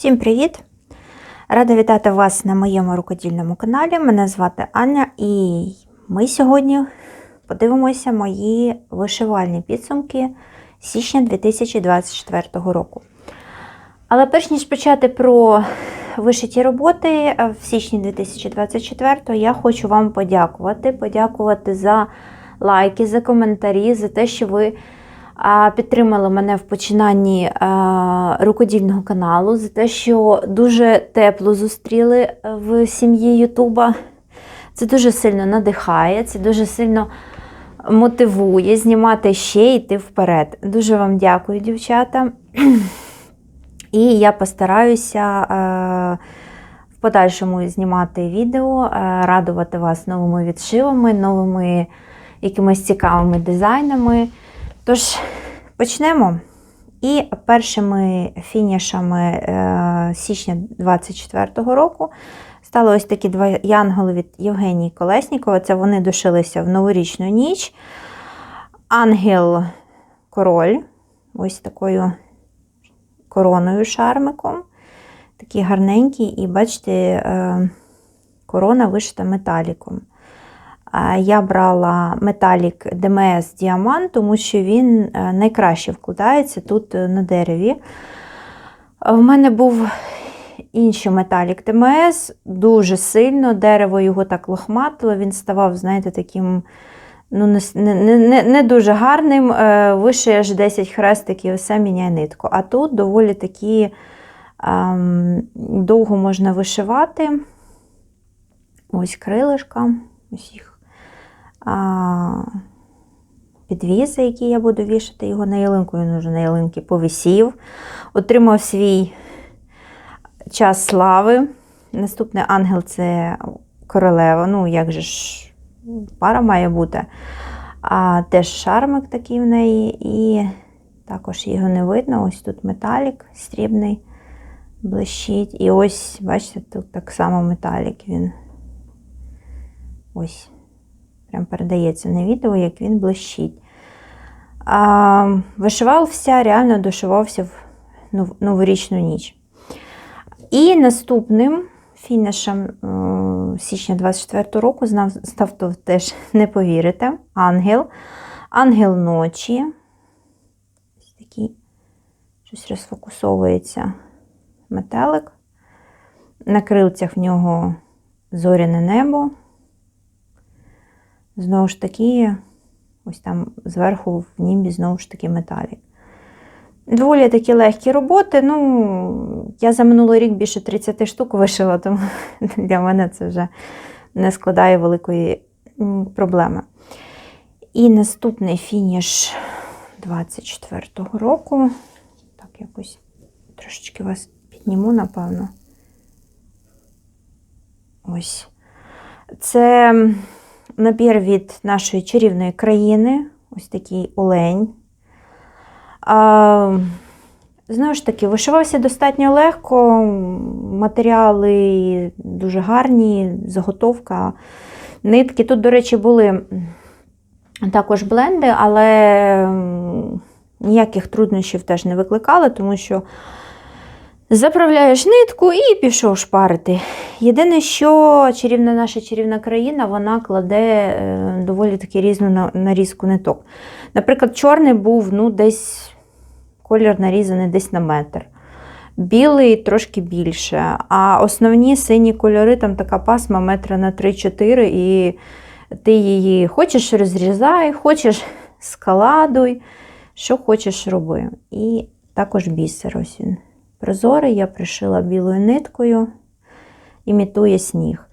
Всім привіт! Рада вітати вас на моєму рукодільному каналі. Мене звати Аня, і ми сьогодні подивимося мої вишивальні підсумки січня 2024 року. Але перш ніж почати про вишиті роботи е, в січні 2024 я хочу вам подякувати. Подякувати за лайки, за коментарі, за те, що ви підтримали мене в починанні рукодільного каналу, за те, що дуже тепло зустріли е, в сім'ї Ютуба. Це дуже сильно надихає, це дуже сильно мотивує знімати ще і йти вперед. Дуже вам дякую, дівчата. І я постараюся е, в подальшому знімати відео, е, радувати вас новими відшивами, новими якимись цікавими дизайнами. Тож, почнемо. І першими фінішами е, січня 2024 року стали ось такі два янголи від Євгенії Колеснікової. Це вони душилися в новорічну ніч. Ангел-король, ось такою короною шармиком. Такий гарненький, і бачите, е, корона вишита металіком. Я брала металік ДМС Діамант, тому що він е, найкраще вкладається тут е, на дереві. В мене був інший металік ДМС, дуже сильно, дерево його так лохматило, він ставав, знаєте, таким ну, не не, не, дуже гарним, е, аж 10 хрестиків, все міняє нитку. А тут доволі такі ем, довго можна вишивати. Ось крилишка, ось їх а, підвізи, які я буду вішати його на ялинку, він вже на ялинки повисів. Отримав свій час слави. Наступний ангел це королева. Ну, як же ж, пара має бути. А Теж шармик такий в неї, і також його не видно. Ось тут металік срібний блищить. І ось, бачите, тут так само металік він. Ось. Прям передається на відео, як він блищить. А, Вишивався, реально дошивався в новорічну ніч. І наступним фінішем о, січня 24 року став то теж не повірите, ангел. Ангел ночі. Ось такий щось розфокусовується метелик. На крилцях в нього зоряне небо. Знову ж таки, ось там зверху в німбі знову ж таки металік. Доволі такі легкі роботи. Ну, я за минулий рік більше 30 штук вишила, тому для мене це вже не складає великої проблеми. І наступний фініш 24-го року. Так, якось трошечки вас підніму, напевно. Ось. Це набір від нашої чарівної країни, ось такий олень. А, Знову ж таки, вишивався достатньо легко, матеріали дуже гарні, заготовка, нитки. Тут, до речі, були також бленди, але ніяких труднощів теж не викликали, тому що Заправляєш нитку і пішов шпарити. Єдине, що чарівна наша чарівна країна вона кладе е, доволі таки різну нарізку ниток. Наприклад, чорний був ну, десь колір нарізаний десь на метр. Білий трошки більше. А основні сині кольори, там така пасма метра на 3-4, і ти її хочеш розрізай, хочеш скаладуй, що хочеш роби. І також бісер ось він прозорий, я пришила білою ниткою, імітує сніг.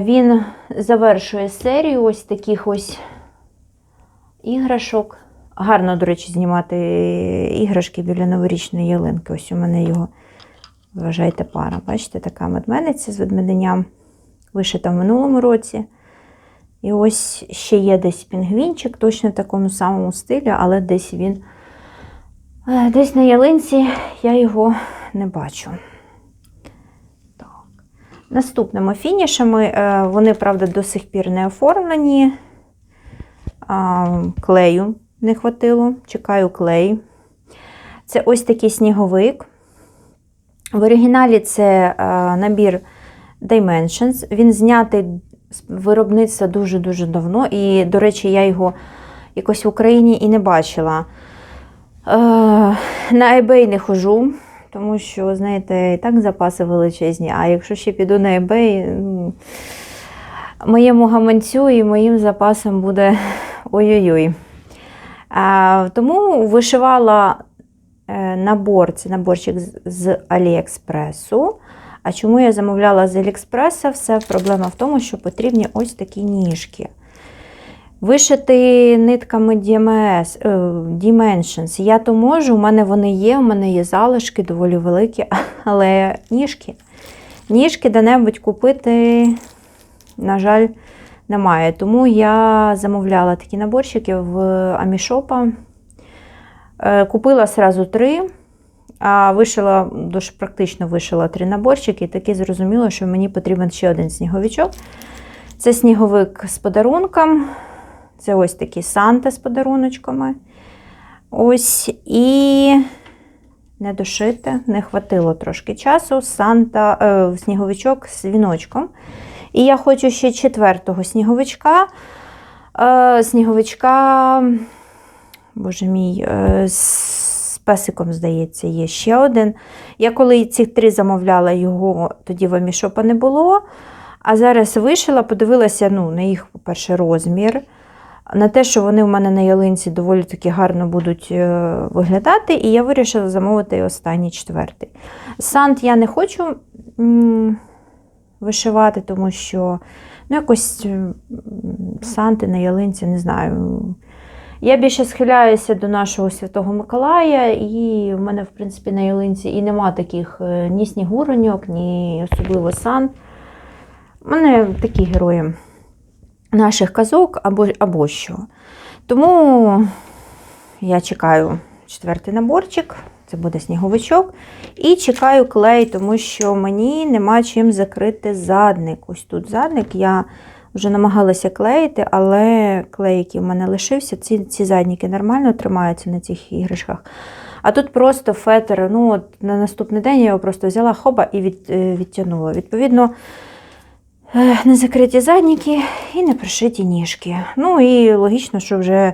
Він завершує серію ось таких ось іграшок. Гарно, до речі, знімати іграшки біля новорічної ялинки. Ось у мене його, вважайте, пара. Бачите, така медмениця з ведмеденням вишита в минулому році. І ось ще є десь пінгвінчик, точно в такому самому стилі, але десь він десь на ялинці я його не бачу. Так. Наступними фінішами, е, вони, правда, до сих пір не оформлені. Клею не хватило, чекаю клей. Це ось такий сніговик. В оригіналі це е, набір Dimensions. Він знятий з виробництва дуже-дуже давно. І, до речі, я його якось в Україні і не бачила. Е, на eBay не хожу, тому що, знаєте, і так запаси величезні. А якщо ще піду на eBay, моєму гаманцю і моїм запасам буде ой-ой-ой. Тому вишивала е, набор, це наборчик з Аліекспресу. А чому я замовляла з Аліекспреса? Все проблема в тому, що потрібні ось такі ніжки. Вишити нитками DMS, е, Dimensions. Я то можу, у мене вони є, у мене є залишки доволі великі, але ніжки. Ніжки де-небудь купити, на жаль, немає. Тому я замовляла такі наборчики в Амішопа. Е, Купила сразу три, а вишила, дуже практично вишила три наборчики, і таки зрозуміло, що мені потрібен ще один сніговичок. Це сніговик з подарунком. Це ось такі Санта з подаруночками. Ось і не дошите, не хватило трошки часу. Санта, е, сніговичок з віночком. І я хочу ще четвертого сніговичка. Е, сніговичка, боже мій, е, з песиком, здається, є ще один. Я коли ці три замовляла, його тоді в Амішопа не було. А зараз вишила, подивилася ну, на їх, по-перше, розмір. На те, що вони в мене на ялинці доволі таки гарно будуть е, виглядати, і я вирішила замовити останній четвертий. Сант я не хочу вишивати, тому що ну, якось санти на ялинці, не знаю. Я більше схиляюся до нашого Святого Миколая, і в мене, в принципі, на ялинці і нема таких е, ні снігуроньок, ні особливо сант. У мене такі герої наших казок або, або що. Тому я чекаю четвертий наборчик, це буде сніговичок. І чекаю клей, тому що мені нема чим закрити задник. Ось тут задник. Я вже намагалася клеїти, але клей, який в мене лишився, ці, ці задніки нормально тримаються на цих іграшках. А тут просто фетр, ну от на наступний день я його просто взяла хоба і від, е, відтягнула. Відповідно, е, не закриті задніки і не пришиті ніжки. Ну і логічно, що вже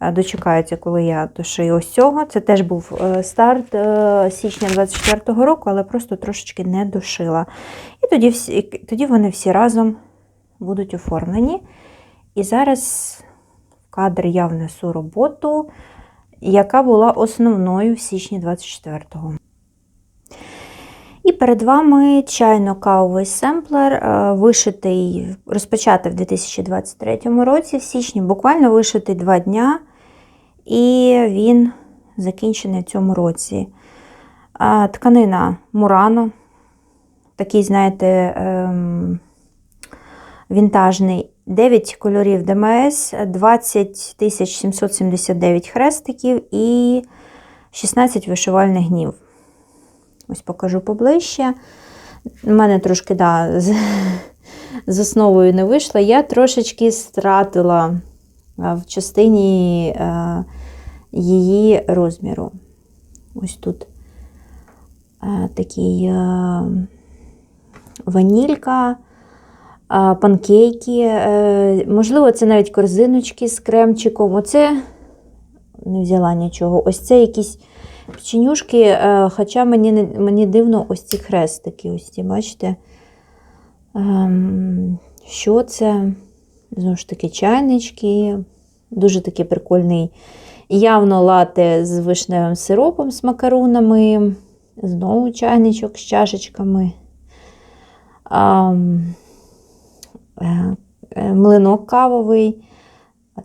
е, дочекаються, коли я дошию ось цього. Це теж був е, старт січня 24-го року, але просто трошечки не дошила. І тоді, всі, тоді вони всі разом будуть оформлені. І зараз кадр я внесу роботу, яка була основною в січні 24-го. І перед вами чайно-кавовий семплер, е, вишитий, розпочатий в 2023 році, в січні, буквально вишитий два дня, і він закінчений в цьому році. Тканина Мурано, такий, знаєте, ем, вінтажний. 9 кольорів ДМС, 20 779 хрестиків і 16 вишивальних гнів. Ось покажу поближче. У мене трошки да, з, з основою не вийшло. Я трошечки стратила в частині е, її розміру. Ось тут е, такий е, ванілька, е, панкейки. Е, можливо, це навіть корзиночки з кремчиком. Оце не взяла нічого. Ось це якісь печенюшки, е, хоча мені, мені дивно ось ці хрестики. Ось ці, бачите? Ем, Що це? Знову ж таки, чайнички. Дуже такий прикольний. Явно лате з вишневим сиропом, з макарунами. Знову чайничок з чашечками. Ам, е, е, Млинок кавовий,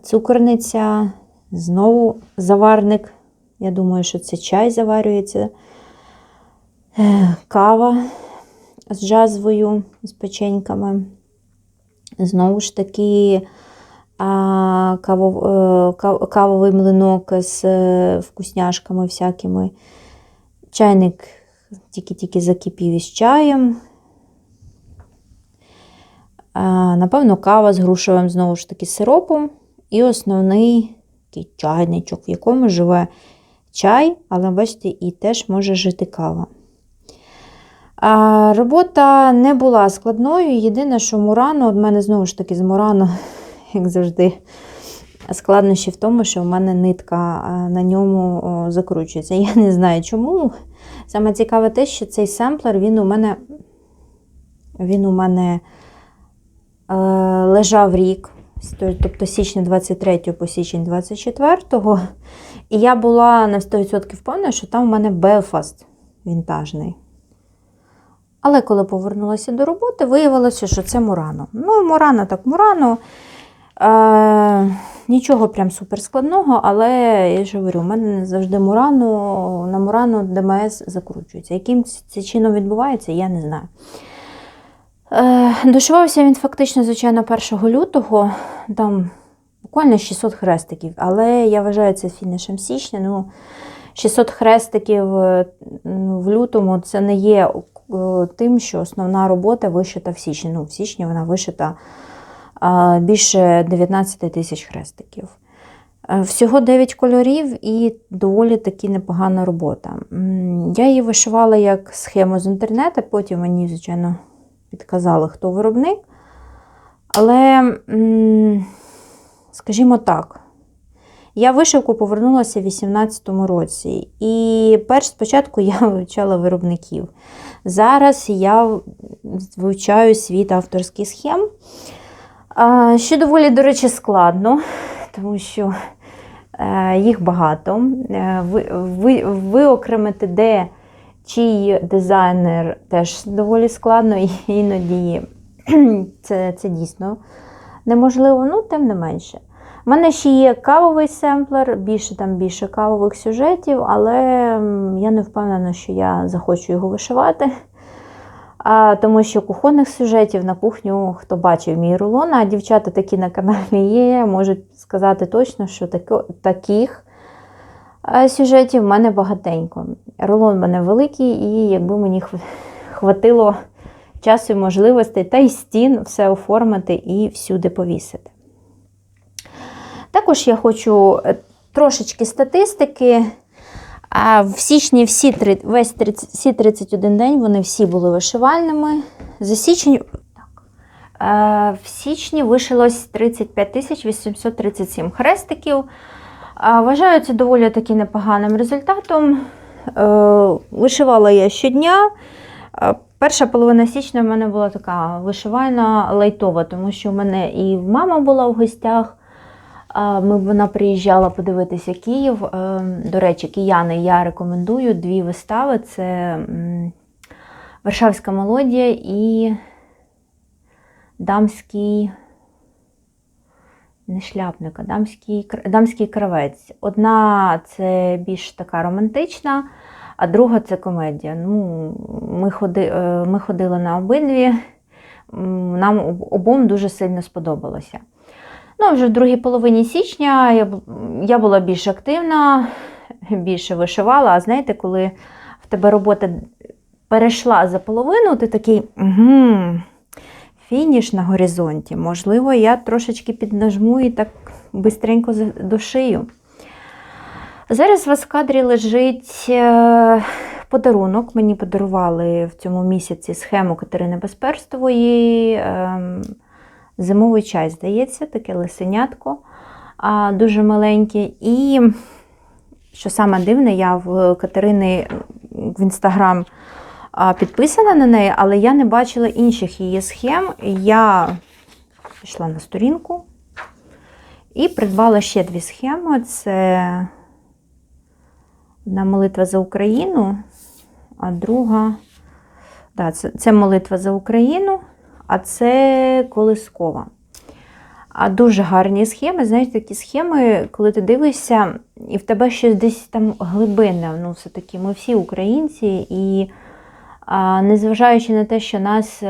цукорниця, знову заварник. Я думаю, що це чай заварюється. Кава з джазвою, з печеньками. Знову ж таки, е, кав- кавовий млинок з е, вкусняшками всякими. Чайник тільки-тільки закипів із чаєм. Напевно, кава з грушевим знову ж таки сиропом. І основний такий чайничок, в якому живе чай, але бачите, і теж може жити кава. А, робота не була складною. Єдине, що Мурано, от мене знову ж таки з Мурано, як завжди, складнощі в тому, що в мене нитка на ньому закручується. Я не знаю чому. Саме цікаве те, що цей семплер він у мене, він у мене е, лежав рік, тобто січня 23 по січень 24. І я була на 100% впевнена, що там у мене Белфаст вінтажний. Але коли повернулася до роботи, виявилося, що це Мурано. Ну, Мурано так Мурано. Е, нічого прям суперскладного, але я ж говорю, у мене завжди Мурано, на Мурано ДМС закручується. Яким це чином відбувається, я не знаю. Е, дошивався він фактично, звичайно, 1 лютого, там буквально 600 хрестиків, але я вважаю це фінішем січня. Ну, 600 хрестиків е, в лютому це не є е, тим, що основна робота вишита в січні. Ну, в січні вона вишита більше 19 тисяч хрестиків. Всього 9 кольорів і доволі таки непогана робота. Я її вишивала як схему з інтернету, потім мені, звичайно, підказали, хто виробник. Але, скажімо так, я вишивку повернулася в 2018 році. І перш спочатку я вивчала виробників. Зараз я вивчаю світ авторських схем. Що доволі, до речі, складно, тому що е, їх багато. Е, ви, ви, Виокремити, де чий дизайнер теж доволі складно, і іноді це це дійсно неможливо, ну, тим не менше. У мене ще є кавовий семплер, більше там більше кавових сюжетів, але я не впевнена, що я захочу його вишивати. А, Тому що кухонних сюжетів на кухню, хто бачив мій рулон, а дівчата такі на каналі є, можуть сказати точно, що таких сюжетів в мене багатенько. Рулон мене великий, і якби мені хватило часу і можливостей, та й стін все оформити і всюди повісити. Також я хочу е, трошечки статистики. А в січні всі весь 30, всі 31 день вони всі були вишивальними. За січень так, е, в січні вишилось 35 837 хрестиків. Вважаю це доволі таки непоганим результатом. Е, вишивала я щодня. Перша половина січня в мене була така вишивальна лайтова, тому що в мене і мама була в гостях. Ми, Вона приїжджала подивитися Київ. Е, до речі, кияни я рекомендую дві вистави: це Варшавська мелодія і Дамський, не шляпник, а дамський, дамський кравець. Одна це більш така романтична, а друга це комедія. Ну, Ми ходи, е, ми ходили на обидві, нам обом дуже сильно сподобалося. Ну, вже в другій половині січня я я була більш активна, більше вишивала. А знаєте, коли в тебе робота перейшла за половину, ти такий угу, фініш на горизонті. Можливо, я трошечки піднажму і так бистренько дошию. Зараз в кадрі лежить е, подарунок. Мені подарували в цьому місяці схему Катерини Безперстової. Ем, зимовий чай, здається, таке лисенятко дуже маленьке. І, що саме дивне, я в Катерини в інстаграм підписана на неї, але я не бачила інших її схем. Я пішла на сторінку і придбала ще дві схеми. Це одна молитва за Україну, а друга. Да, це, це молитва за Україну, а це колискова. А дуже гарні схеми. Знаєте, такі схеми, коли ти дивишся, і в тебе щось десь там глибинне. Ну, все-таки ми всі українці, і незважаючи на те, що нас, е,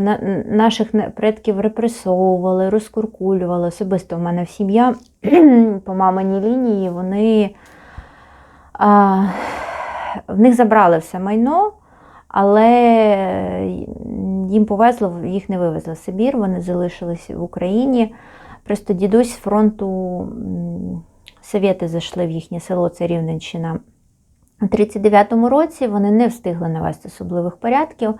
на, наших предків репресовували, розкуркулювали, особисто в мене в сім'я по маминій лінії, вони в них забрали все майно. Але їм повезло, їх не вивезли в Сибір, вони залишились в Україні. Просто дідусь фронту совєти зайшли в їхнє село, це Рівненщина, У 39-му році вони не встигли навести особливих порядків.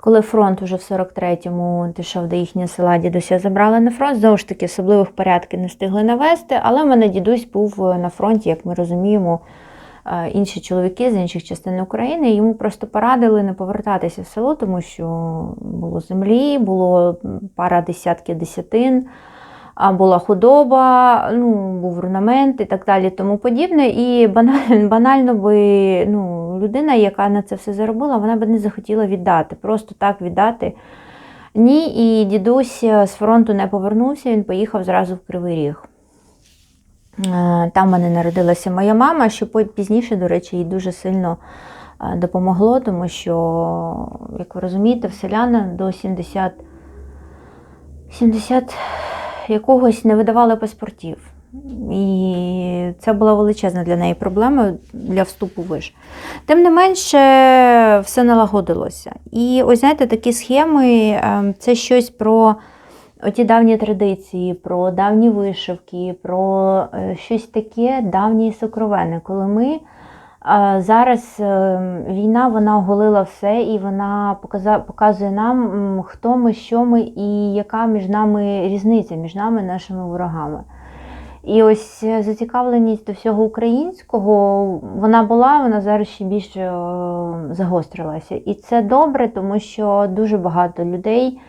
Коли фронт уже в 43-му дійшов до їхнього села, дідуся забрали на фронт, знову ж таки, особливих порядків не встигли навести, але в мене дідусь був на фронті, як ми розуміємо, е, інші чоловіки з інших частин України. Йому просто порадили не повертатися в село, тому що було землі, було пара десятків десятин, була худоба, ну, був орнамент і так далі, тому подібне. І банально, банально би ну, людина, яка на це все заробила, вона би не захотіла віддати, просто так віддати. Ні, і дідусь з фронту не повернувся, він поїхав зразу в Кривий Ріг. Е, Там в мене народилася моя мама, що пізніше, до речі, їй дуже сильно е, допомогло, тому що, як ви розумієте, в селяна до 70, 70 якогось не видавали паспортів. І це була величезна для неї проблема для вступу виш. Тим не менше, все налагодилося. І ось знаєте, такі схеми ем, це щось про оті давні традиції, про давні вишивки, про е, щось таке давнє і коли ми. Зараз е, війна вона оголила все, і вона показує нам, хто ми, що ми і яка між нами різниця між нами нашими ворогами. І ось е, зацікавленість до всього українського вона була, вона зараз ще більше загострилася. І це добре, тому що дуже багато людей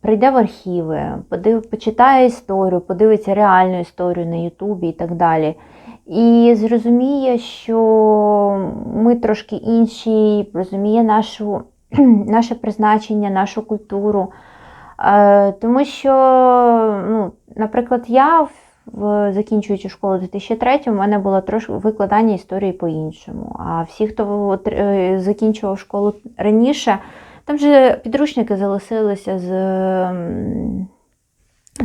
прийде в архіви, подив, почитає історію, подивиться реальну історію на Ютубі і так далі. І зрозуміє, що ми трошки інші, розуміє нашу, наше призначення, нашу культуру. Е, Тому що, ну, наприклад, я, в, закінчуючи школу у 2003 у мене було трошки викладання історії по-іншому. А всі, хто е, закінчував школу раніше, там же підручники залишилися з м,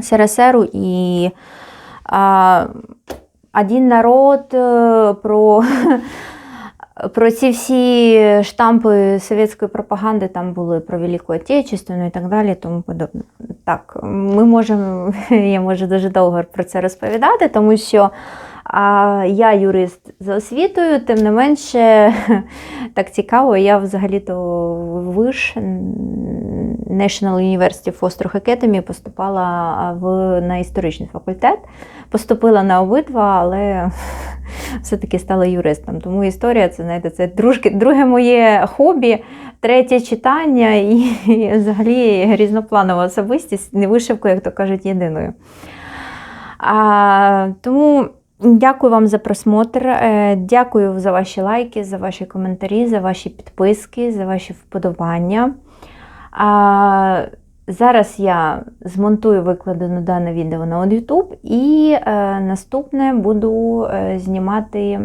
СРСРу і а, один народ е, про. Про ці всі штампи совєтської пропаганди там були про Велику Отечественну і так далі, тому подобне. Так, ми можемо, я можу дуже довго про це розповідати, тому що а, я юрист за освітою, тим не менше так цікаво, я взагалі-то ВИШ National University Foster Academy поступала в, на історичний факультет. Поступила на обидва, але все-таки стала юристом. Тому історія це, знаєте, це дружки, друге моє хобі, третє читання і, і взагалі різнопланова особистість, не вишивку, як то кажуть, єдиною. А, тому дякую вам за просмотр. е, Дякую за ваші лайки, за ваші коментарі, за ваші підписки, за ваші вподобання. А, Зараз я змонтую викладену дане відео на YouTube і е, наступне буду е, знімати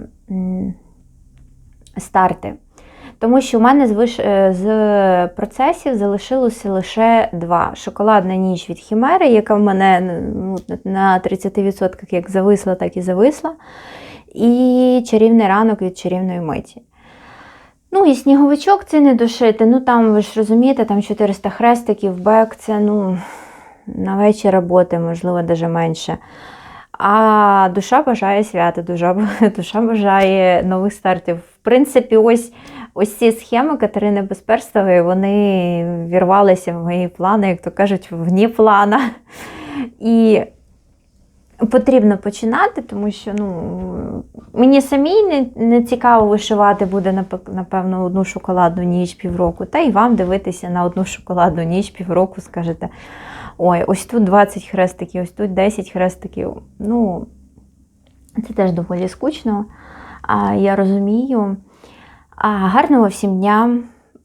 старти. Тому що в мене з, виш... е, з процесів залишилося лише два: шоколадна ніч від Хімери, яка в мене ну, на 30% як зависла, так і зависла. І чарівний ранок від чарівної миті. Ну і сніговичок це не дошити. Ну там, ви ж розумієте, там 400 хрестиків, бек, це ну, на вечір роботи, можливо, навіть менше. А душа бажає свята, душа, душа бажає нових стартів. В принципі, ось ось ці схеми Катерини Безперстової, вони вірвалися в мої плани, як то кажуть, вні плана. І потрібно починати, тому що ну, мені самій не, не цікаво вишивати буде, напевно, одну шоколадну ніч півроку, та й вам дивитися на одну шоколадну ніч півроку, скажете, ой, ось тут 20 хрестиків, ось тут 10 хрестиків. Ну, це теж доволі скучно. А, я розумію. А, гарного всім дня,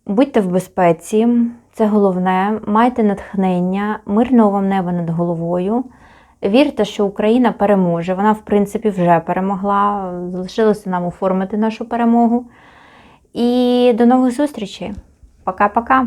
будьте в безпеці, це головне, майте натхнення, мирного вам неба над головою. Вірте, що Україна переможе. Вона, в принципі, вже перемогла. Залишилося нам оформити нашу перемогу. І до нових зустрічей. Пока-пока.